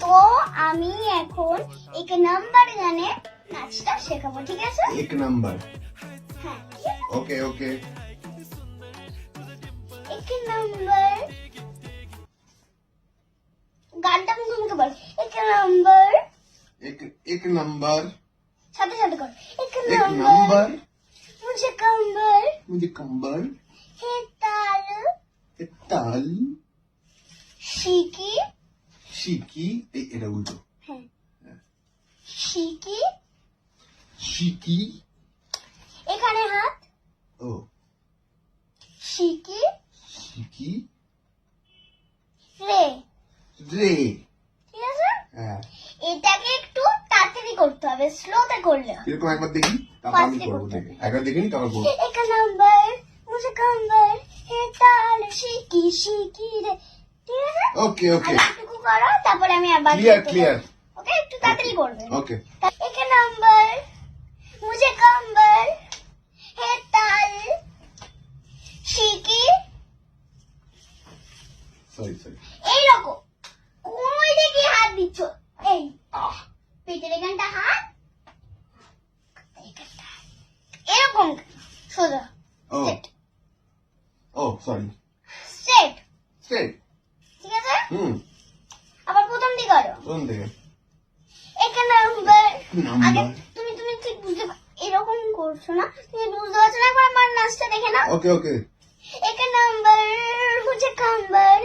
তো আমি এখন এক নাম্বার গানে নাচটা শেখাবো ঠিক আছে एक नंबर হ্যাঁ ঠিক আছে? ओके ओके এক নাম্বার গানটা আমি তোমাকে বল এক নাম্বার एक एक नंबर সাথে সাথে কর এক एक নাম্বার नंबर মুঝে कंबर मुझे कंबर হে তাল एक ताल শিকি এই এটা উল্টো শিকি শিকি এখানে হাত ও শিকি শিকি রে রে ঠিক আছে? হ্যাঁ। এটাকে একটু তাড়াতাড়ি করতে হবে স্লোতে করলে এরকম একবার দেখি তারপর আমি হে তাল শিকি শিকি রে ঠিক আছে? ওকে ওকে আচ্ছা, করো তারপরে আমি আবার ক্লিয়ার ক্লিয়ার ওকে একটু তাড়াতাড়ি করবে ওকে নাম্বার মুঝে কম্বল হে তাল শিকি সরি সরি এই রকম। কোন দিকে হাত দিচ্ছ। এই। পেটের এখানটা হাত। এরকম। সোজা। ও। সরি স্ট্রেট স্ট্রেট ঠিক আছে? হুম। কোন দিকে? নাম্বার নাম্বার তুমি তুমি ঠিক বুঝতে এরকম করছ না? তুমি বুঝতে পারছ না? একবার আমার নাচটা দেখে ওকে ওকে। নাম্বার কাম্বার।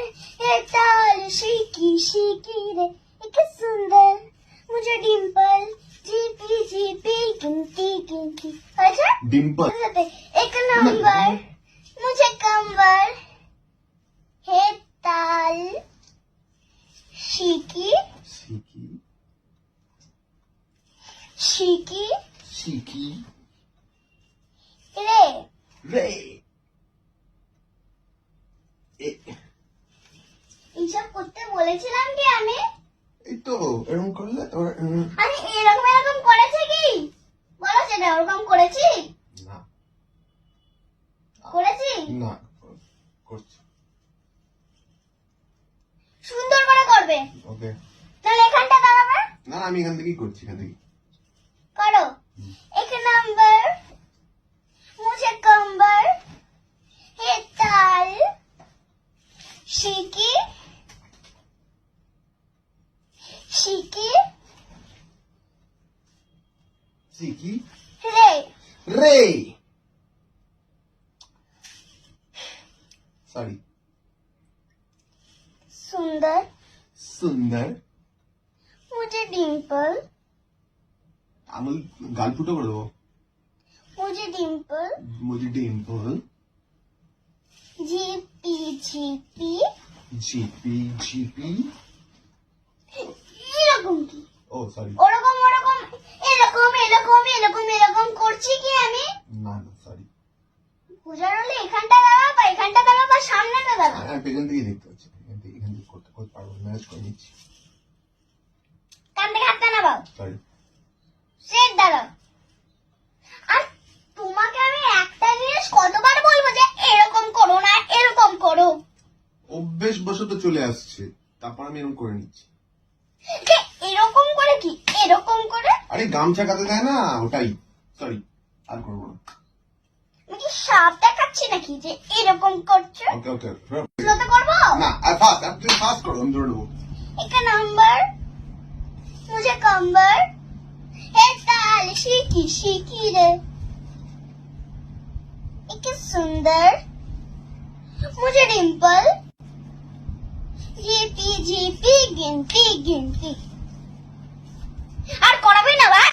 এ তাল শিকি শিকি রে। এক সুন্দর। মুঝে ডিম্পল। জিপি জিপি গিনতি গিনতি আচ্ছা? Dimple. Cheeky. Cheeky. Ray. Ray. এইসব করতে বলেছিলাম কি আমি? এই তো এরকম করলে তোর আরে এরকম এরকম করেছে কি? বলো সেটা ওরকম করেছি? না। করেছি? না করছি। সুন্দর করে করবে। ওকে। তাহলে এখানটা দাঁড়াবে। না আমি এখান থেকেই করছি এখান থেকেই। करो। एक नंबर मुझे कंबर ताल शिकी शिकी शिकी? रे। रे। सॉरी सुंदर। सुंदर। मुझे डिम्पल আমল গাল ফুটো করে দেবো। মুঝে ডিম্পল। মুঝে ডিম্পল। জিপি জিপি জিপি জিপি এরকম কি? ও সরি ওরকম ওরকম এরকম এরকম এরকম এরকম করছি কি আমি? না না সরি পূজার হলে এখানটা দাঁড়া বা এখানটা দাঁড়া বা সামনেটা দাঁড়া হ্যাঁ, হ্যাঁ পেছন থেকে দেখতে পাচ্ছি। এখান থেকে করতে করতে পারব ম্যানেজ করে নিচ্ছি। কান থেকে হাতটা না সরি একটা জিনিস কতবার বলব যে এরকম করো না এরকম করো। অভ্যেস বশত চলে আসছে তারপর আমি এরকম করে নিচ্ছি। এরকম করে কি? এরকম করে? আরে গামছা কাতে দেয় না ওটাই। সরি আর করব না। কি সাপ নাকি যে এরকম করছ? করব? না আর ফাস্ট আপনি নাম্বার কিসে কি রে একে সুন্দর মুঝে ডিম্পল জিপি জিপি গিনতি গিনতি আর করাবি না বা